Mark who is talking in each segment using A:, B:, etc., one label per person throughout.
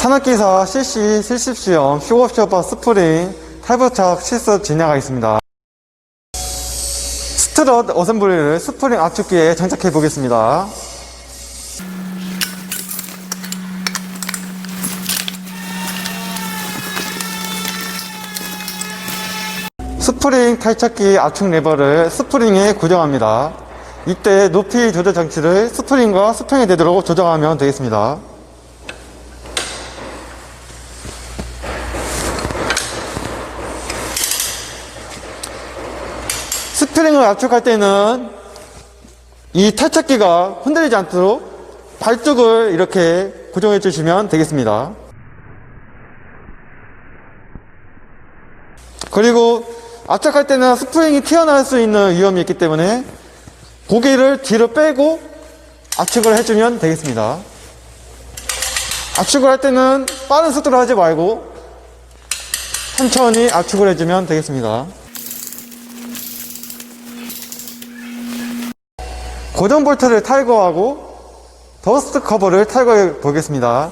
A: 산업기사 CC 실습시험 슈업쇼버 스프링 탈부착 실습 진행하겠습니다. 스트럿 어셈블리를 스프링 압축기에 장착해 보겠습니다. 스프링 탈착기 압축 레버를 스프링에 고정합니다. 이때 높이 조절 장치를 스프링과 수평이 되도록 조정하면 되겠습니다. 스프링을 압축할 때는 이 탈착기가 흔들리지 않도록 발쪽을 이렇게 고정해 주시면 되겠습니다. 그리고 압착할 때는 스프링이 튀어나올 수 있는 위험이 있기 때문에 고개를 뒤로 빼고 압축을 해주면 되겠습니다. 압축을 할 때는 빠른 속도로 하지 말고 천천히 압축을 해주면 되겠습니다. 고정 볼트를 탈거하고 더스트 커버를 탈거해 보겠습니다.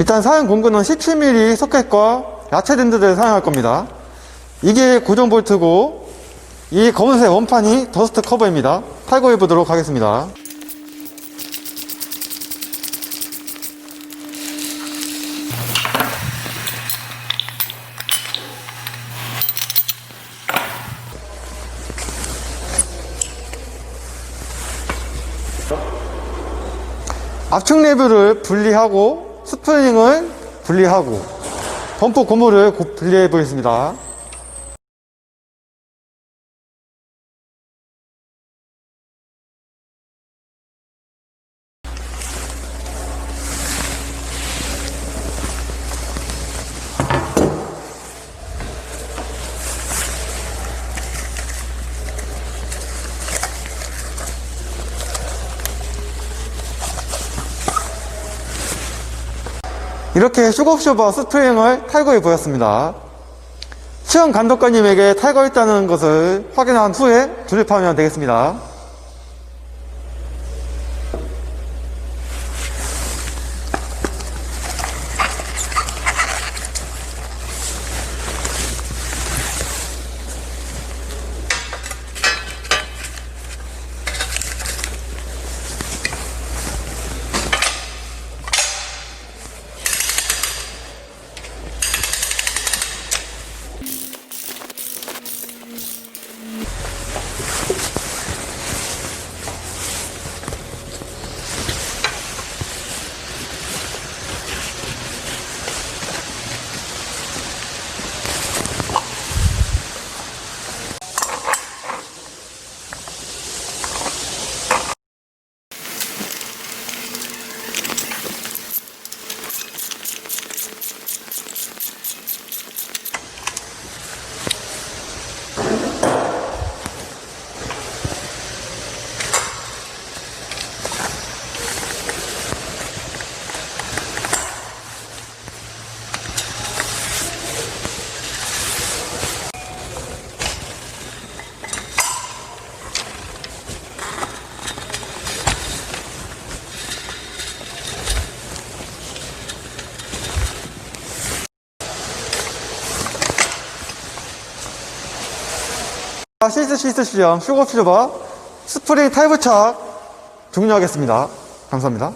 A: 일단 사용 공구는 17mm 소켓과 야채 밴드를 사용할 겁니다. 이게 고정 볼트고 이 검은색 원판이 더스트 커버입니다. 탈거해 보도록 하겠습니다. 압축 레벨을 분리하고 스프링을 분리하고 펌프 고무를 고- 분리해 보겠습니다. 이렇게 슈겁쇼버 스프링을 탈거해 보였습니다. 시험 감독관님에게 탈거했다는 것을 확인한 후에 조립하면 되겠습니다. 시스 시스 시험 슈겁쇼버 스프링 탈부착 종료하겠습니다. 감사합니다.